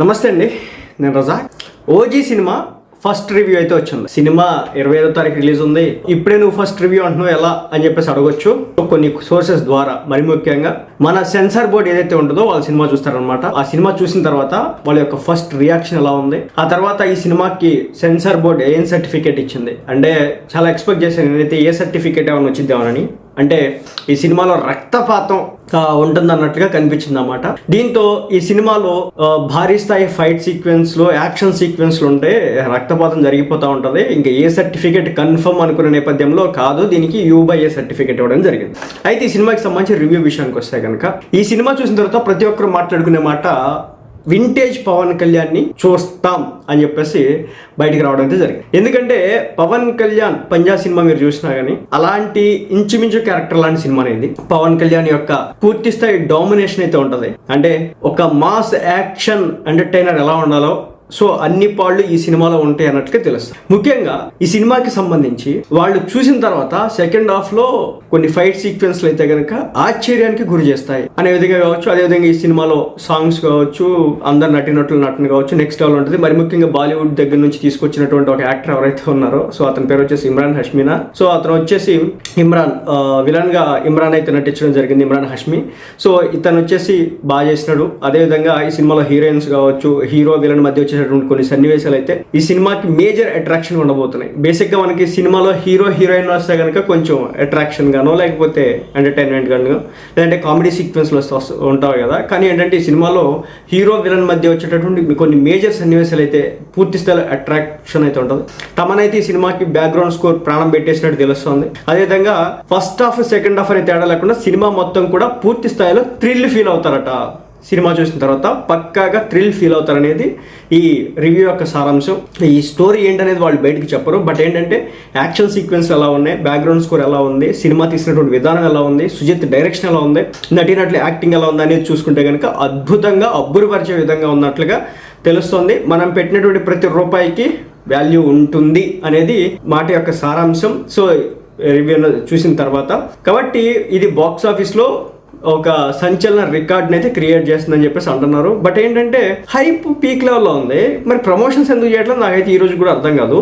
నమస్తే అండి నేను Raja. OG cinema first review అయితే వచ్చింది. సినిమా ఇరవై ఐదో తారీఖు రిలీజ్ ఉంది. ఇప్పుడే నువ్వు ఫస్ట్ రివ్యూ అంటున్నావు ఎలా అని చెప్పేసి అడగొచ్చు. కొన్ని సోర్సెస్ ద్వారా మరి ముఖ్యంగా మన సెన్సార్ బోర్డ్ ఏదైతే ఉంటుందో వాళ్ళు సినిమా చూస్తారనమాట ఆ సినిమా చూసిన తర్వాత వాళ్ళ యొక్క ఫస్ట్ రియాక్షన్ ఎలా ఉంది? ఆ తర్వాత ఈ సినిమాకి సెన్సార్ బోర్డ్ ఏం సర్టిఫికేట్ ఇచ్చింది. అంటే చాలా ఎక్స్పెక్ట్ చేశాను నేనైతే ఏ సర్టిఫికేట్ ఏమైనా వచ్చిద్దామని అంటే ఈ సినిమాలో రక్తపాతం ఉంటుంది ఉంటుందన్నట్టుగా కనిపించింది అనమాట దీంతో ఈ సినిమాలో భారీ స్థాయి ఫైట్ సీక్వెన్స్లో యాక్షన్ సీక్వెన్స్లో ఉంటే రక్తపాతం జరిగిపోతూ ఉంటుంది. ఇంకా ఏ సర్టిఫికేట్ కన్ఫర్మ్ అనుకునే నేపథ్యంలో కాదు దీనికి యూ బై ఏ సర్టిఫికేట్ ఇవ్వడం జరిగింది. అయితే ఈ సినిమాకి సంబంధించి రివ్యూ విషయానికి వస్తే కనుక ఈ సినిమా చూసిన తర్వాత ప్రతి ఒక్కరు మాట్లాడుకునే మాట వింటేజ్ పవన్ కళ్యాణ్ని చూస్తాం అని చెప్పేసి బయటికి రావడం అయితే జరిగింది. ఎందుకంటే పవన్ కళ్యాణ్ పంజాబ్ సినిమా మీరు చూసినా కానీ అలాంటి ఇంచుమించు క్యారెక్టర్ లాంటి సినిమా అనేది పవన్ కళ్యాణ్ యొక్క పూర్తి స్థాయి డామినేషన్ అయితే ఉంటుంది. అంటే ఒక మాస్ యాక్షన్ ఎంటర్టైనర్ ఎలా ఉండాలో సో అన్ని పాళ్ళు ఈ సినిమాలో ఉంటాయి అన్నట్టుగా తెలుస్తుంది. ముఖ్యంగా ఈ సినిమాకి సంబంధించి వాళ్ళు చూసిన తర్వాత సెకండ్ హాఫ్లో కొన్ని ఫైట్ సీక్వెన్స్లు అయితే కనుక ఆశ్చర్యానికి గురి చేస్తాయి. అనే విధంగా కావచ్చు అదే విధంగా ఈ సినిమాలో సాంగ్స్ కావచ్చు అందరు నటినట్లు నటన కావచ్చు నెక్స్ట్ లెవెల్ ఉంటుంది. మరి ముఖ్యంగా బాలీవుడ్ దగ్గర నుంచి తీసుకొచ్చినటువంటి ఒక యాక్టర్ ఎవరైతే ఉన్నారో సో అతని పేరు వచ్చేసి ఇమ్రాన్ హష్మీనా. సో అతను వచ్చేసి ఇమ్రాన్ విలన్గా ఇమ్రాన్ అయితే నటించడం జరిగింది ఇమ్రాన్ హష్మి. సో ఇతను వచ్చేసి బాగా చేసినాడు. అదే విధంగా ఈ సినిమాలో హీరోయిన్స్ కావచ్చు హీరో విలన్ మధ్య వచ్చేటటువంటి కొన్ని సన్నివేశాలు అయితే ఈ సినిమాకి మేజర్ అట్రాక్షన్ ఉండబోతున్నాయి. బేసిక్గా మనకి సినిమాలో హీరో హీరోయిన్ వస్తే కనుక కొంచెం అట్రాక్షన్ గానో లేకపోతే ఎంటర్టైన్మెంట్ గానో లేదంటే కామెడీ సీక్వెన్స్లు వస్తూ ఉంటాయి కదా. కానీ ఏంటంటే ఈ సినిమాలో హీరో విలన్ మధ్య వచ్చేటటువంటి కొన్ని మేజర్ సన్నివేశాలు అయితే పూర్తి స్థాయిలో అట్రాక్షన్ అయితే ఉంటుంది. తమనైతే ఈ సినిమాకి బ్యాక్గ్రౌండ్ స్కోర్ ప్రాణం పెట్టేసినట్టు తెలుస్తుంది. అదేవిధంగా ఫస్ట్ హాఫ్ సెకండ్ హాఫ్ అనే తేడా లేకుండా సినిమా మొత్తం కూడా పూర్తి స్థాయిలో థ్రిల్ ఫీల్ అవుతారట. సినిమా చూసిన తర్వాత పక్కాగా థ్రిల్ ఫీల్ అవుతారనేది ఈ రివ్యూ యొక్క సారాంశం. ఈ స్టోరీ ఏంటనేది వాళ్ళు బయటకు చెప్పరు. బట్ ఏంటంటే యాక్షన్ సీక్వెన్స్ ఎలా ఉన్నాయి బ్యాక్గ్రౌండ్ స్కోర్ ఎలా ఉంది సినిమా తీసినటువంటి విధానం ఎలా ఉంది సుజిత్ డైరెక్షన్ ఎలా ఉంది నటినట్లు యాక్టింగ్ ఎలా ఉంది అనేది చూసుకుంటే కనుక అద్భుతంగా అబ్బురుపరిచే విధంగా ఉన్నట్లుగా తెలుస్తుంది. మనం పెట్టినటువంటి ప్రతి రూపాయికి వాల్యూ ఉంటుంది అనేది మాట యొక్క సారాంశం. సో రివ్యూ చూసిన తర్వాత. కాబట్టి ఇది బాక్స్ ఆఫీస్లో ఒక సంచలన రికార్డ్ని అయితే క్రియేట్ చేస్తుందని చెప్పేసి అంటున్నారు. బట్ ఏంటంటే హైప్ పీక్ లెవెల్లో ఉంది. మరి ప్రమోషన్స్ ఎందుకు చేయట్లేదు నాకైతే ఈ రోజు కూడా అర్థం కాదు.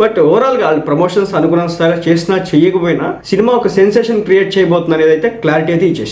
బట్ ఓవరాల్గా వాళ్ళు ప్రమోషన్స్ అనుగుణ స్థాయిలో చేసినా చేయకపోయినా సినిమా ఒక సెన్సేషన్ క్రియేట్ చేయబోతుంది అనేది అయితే క్లారిటీ అయితే ఇచ్చేసి